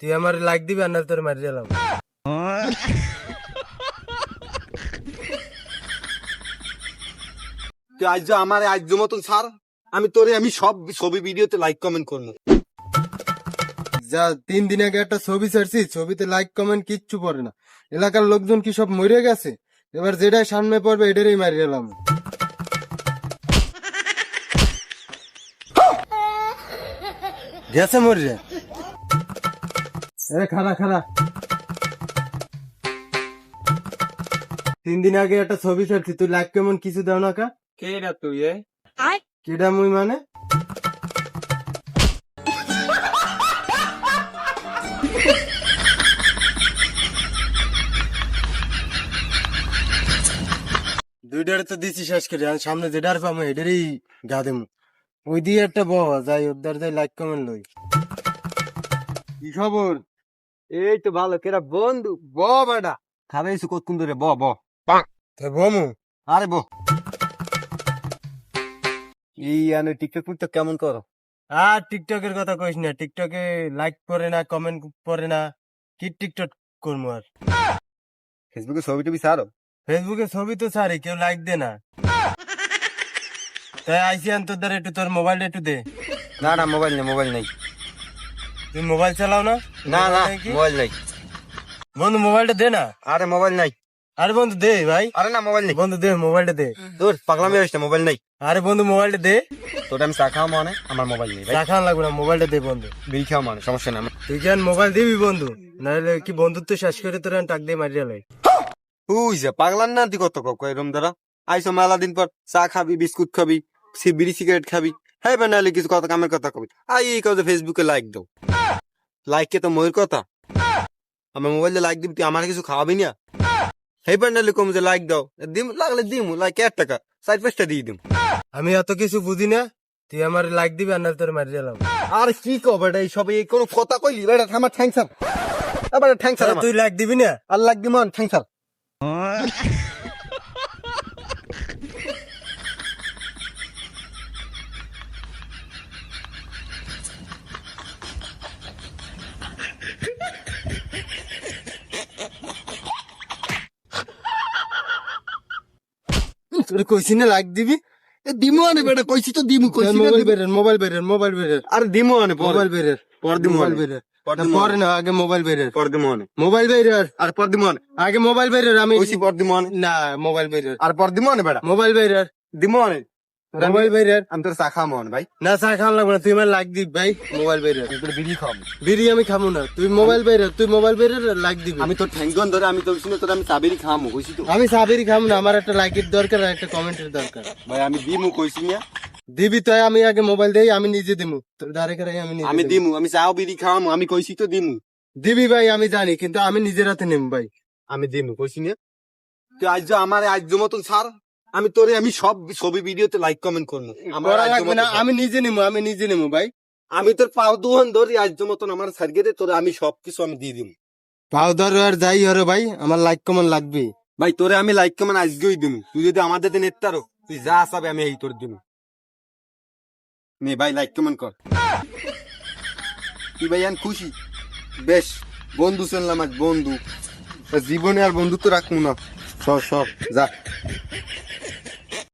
তুই আমার লাইক দিবি আর না তোর মারি দিলাম। তুই আজ আমার আজ মতন ছাড় আমি তোরে আমি সব ছবি ভিডিওতে লাইক কমেন্ট করব। যা তিন দিন আগে একটা ছবি ছাড়ছি ছবিতে লাইক কমেন্ট কিচ্ছু পড়ে না। এলাকার লোকজন কি সব মরে গেছে? এবার যেটাই সামনে পড়বে এটারই মারি দিলাম। গেছে মরে খারা খারা তিন দিন আগে একটা ছবি ছাড়ছি তুই লাইক কেমন কিছু দাও না কা? কে রে তুই এ? কেডা মুই মানে? দুইটারে তো দিছি শেষ করে আর সামনে যেটার পাবো এটারই গা দেবো। ওই দিয়ে একটা ব যাই ওদের যাই লাইক কমেন্ট লই। কি খবর? এই তো ভালো কেরা? বন্ধু ব বেটা। খাবে এসে কতক্ষণ ধরে? ব ব। তো বমু। আরে ব। এই আনে টিকটক টিকটক কেমন করো? আর টিকটকের কথা কইস না টিকটকে লাইক করে না কমেন্ট করে না কি টিকটক করব আর? ফেসবুকে ছবি টবি ছাড়ো? ফেসবুকে ছবি তো ছাড়ি কেউ লাইক দে না। তাই আইসি আন তোর দ্বারা একটু তোর মোবাইলটা একটু দে। না না মোবাইল নেই মোবাইল নেই। তুই মোবাইল চালাও না? না না মোবাইল নাই। বন্ধু মোবাইলটা দে না। আরে মোবাইল নাই। আরে বন্ধু দে ভাই। আরে না মোবাইল নেই। বন্ধু দে মোবাইলটা দে। তোর পাগলামি হয়েছে মোবাইল নাই। আরে বন্ধু মোবাইলটা দে। তোর আমি চা খাওয়া মানে আমার মোবাইল নেই চা খাওয়া লাগবে না মোবাইলটা দে বন্ধু। বিড়ি খাওয়া মানে সমস্যা না তুই কেন মোবাইল দিবি বন্ধু? নাহলে কি বন্ধুত্ব শেষ করে তোর টাক দিয়ে মারিয়া লাই তুই যে পাগলার না তুই কত কক এরম দ্বারা আইসো মেলা দিন পর চা খাবি বিস্কুট খাবি সি বিড়ি সিগারেট খাবি। হ্যাঁ বা নাহলে কিছু কথা কামের কথা কবি। আই এই কথা ফেসবুকে লাইক দাও। লাইক কে তো ময়ের কথা। আমার মোবাইলে লাইক দিবি তুই আমার কিছু খাওয়াবি না? হেই বা নাহলে কম যে লাইক দাও। দিম লাগলে দিম লাইক এক টাকা। সাইড পাঁচটা দিয়ে দিম। আমি এত কিছু বুঝি না তুই আমার লাইক দিবি আর না তোর মারি দিলাম। আর কি কো বেটা এই সব এই কোনো কথা কইলি? বেটা আমার ঠ্যাংসার এবার ঠ্যাংসার আমার। তুই লাইক দিবি না? আর লাইক দিম ঠ্যাংসার তোর কইছি না লাইক দিবি? দিমু আনে বেটা কইছি তো দিমু কইছি না মোবাইল। বেরের মোবাইল বেরের মোবাইল বেরের। আর দিমু আনে মোবাইল বেরের পর দিমু মোবাইল বেরের। পর না, আগে মোবাইল বেরের। পর দিমু আনে। মোবাইল বেরের। আর পর দিমু আনে। আগে মোবাইল বেরের আমি কইছি পর দিমু আনে। না মোবাইল বেরের। আর পর দিমু আনে বেটা মোবাইল বেরের। দিমু আনে। মোবাইল আমি তোর চা খামু ভাই। না চা খাওয়া লাগবে না তুই আমার দিবি ভাই। মোবাইল আমি তোর বিড়ি খাওয়াবো বিড়ি আমি খাব না তুই মোবাইল তুই মোবাইল দিবি। আমি তোর ঠ্যাঙ্গন ধরে আমি তোর শুনে তোর আমি কইছি তো। খাব না আমার একটা লাইকের দরকার আর একটা কমেন্টের দরকার। ভাই আমি দিমু কইছি না দিবি তাই আমি আগে মোবাইল দেই আমি নিজে দিমু। তোর করে আমি নিজে আমি দিমু। দিমু আমি চাও বিড়ি খাওয়ামু আমি কইছি তো দিমু। দিবি ভাই আমি জানি কিন্তু আমি নিজের হাতে নেব ভাই। আমি দিমু কইছি না তুই আজ আমার আজ মতন ছাড়। আমি তোরে আমি সব ছবি ভিডিওতে লাইক কমেন্ট করব আমি নিজে নেব আমি নিজে নেব ভাই। আমি তোর পাও দুহন ধরি আজ মতন আমার সার্গেতে তোরে আমি সবকিছু আমি দিয়ে দিমু। পাউডার আর যাই হরে ভাই আমার লাইক কমন লাগবে ভাই তোরে আমি লাইক কমেন্ট আজকেই দিমু। তুই যদি আমাদের দিন এত্তারো তুই যা আসাবে আমি এই তোর দিমু। নে ভাই লাইক কমেন্ট কর। তুই ভাই আন খুশি। বেশ বন্ধু শুনলাম আজ বন্ধু। জীবনে আর বন্ধুত্ব রাখব না। সব সব যা।